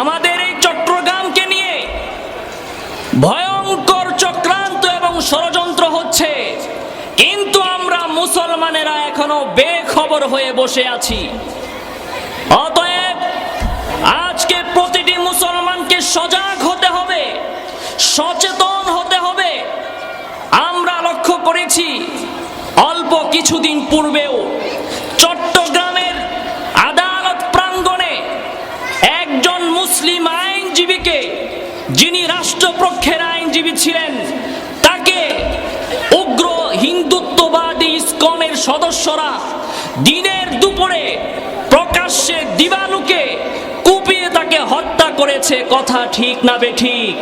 আমাদের এই চট্টগ্রামকে নিয়ে ভয়ঙ্কর চক্রান্ত এবং ষড়যন্ত্র হচ্ছে। কিন্তু আমরা মুসলমানেরা এখনও বেখবর হয়ে বসে আছি। অতএব আজকে প্রতিটি মুসলমানকে সজাগ হতে হবে, সচেতন হতে হবে। আমরা লক্ষ্য করেছি, অল্প কিছুদিন পূর্বেও একজন মুসলিম আইনজীবীকে যিনি রাষ্ট্রপক্ষের আইনজীবী ছিলেন, তাকে উগ্র হিন্দুত্ববাদী ইস্কনের সদস্যরা দিনের দুপুরে প্রকাশ্যে দিবালুকে কুপিয়ে তাকে হত্যা করেছে। কথা ঠিক না বেঠিক।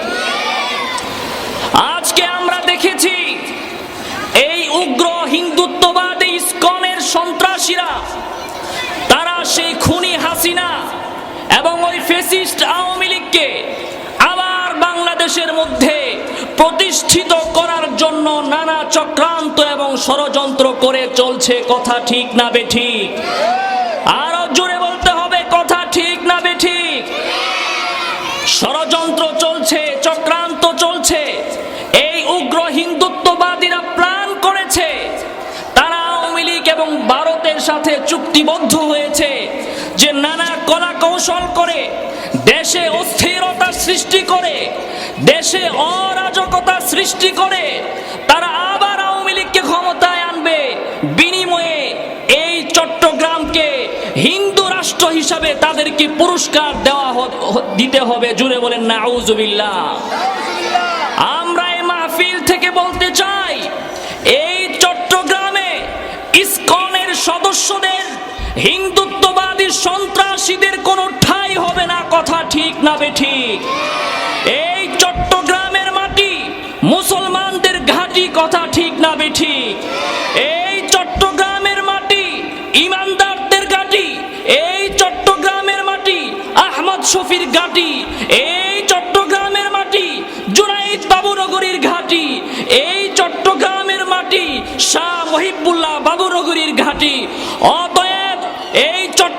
আজকে আমরা দেখেছি এই উগ্র হিন্দুত্ববাদী ইস্কনের সন্ত্রাসীরা, তারা সেই খুনি ফেসিস্ট আওয়ামী লীগকে আবার বাংলাদেশের মধ্যে প্রতিষ্ঠিত করার জন্য নানা চক্রান্ত এবং ষড়যন্ত্র করে চলছে কথা ঠিক না বেঠিক। আরও জোরে বলতে হবে, কথা ঠিক না বেঠিক। ষড়যন্ত্র চলছে, চক্রান্ত চলছে। এই উগ্র হিন্দুত্ববাদীরা প্ল্যান করেছে। তারা আওয়ামী লীগ এবং ভারতের সাথে চুক্তিবদ্ধ হয়েছে যে নানা কলা কৌশল করে দেশে অস্থিরতা সৃষ্টি করে, দেশে অরাজকতা সৃষ্টি করে, তারা আবার আওয়ামী লীগকে ক্ষমতায় আনবে। বিনিময়ে এই চট্টগ্রামকে হিন্দু রাষ্ট্র হিসাবে তাদেরকে পুরস্কার দেওয়া দিতে হবে। জুড়ে বলেন না আউজুবিল্লাহ আমরা এই মাহফিল থেকে বলতে চাই, এই চট্টগ্রামে ইসকনের সদস্যদের হিন্দুত্ববাদী সন্ত্রাসীদের কোনো ঠাঁই হবে না, কথা ঠিক না বেঠিক। এই চট্টগ্রামের মাটি, মুসলমানদের ঘাঁটি, কথা ঠিক না বেঠিক। এই চট্টগ্রামের মাটি, ইমানদারদের ঘাঁটি, এই চট্টগ্রামের মাটি, আহমদ শফির ঘাঁটি, এই চট্টগ্রামের মাটি, জুনাইদ বাবুনগরীর ঘাঁটি, এই চট্টগ্রামের মাটি, শাহ মহিবুল্লাহ বাবুনগরীর ঘাঁটি। অতএব এই চট্টগ্রাম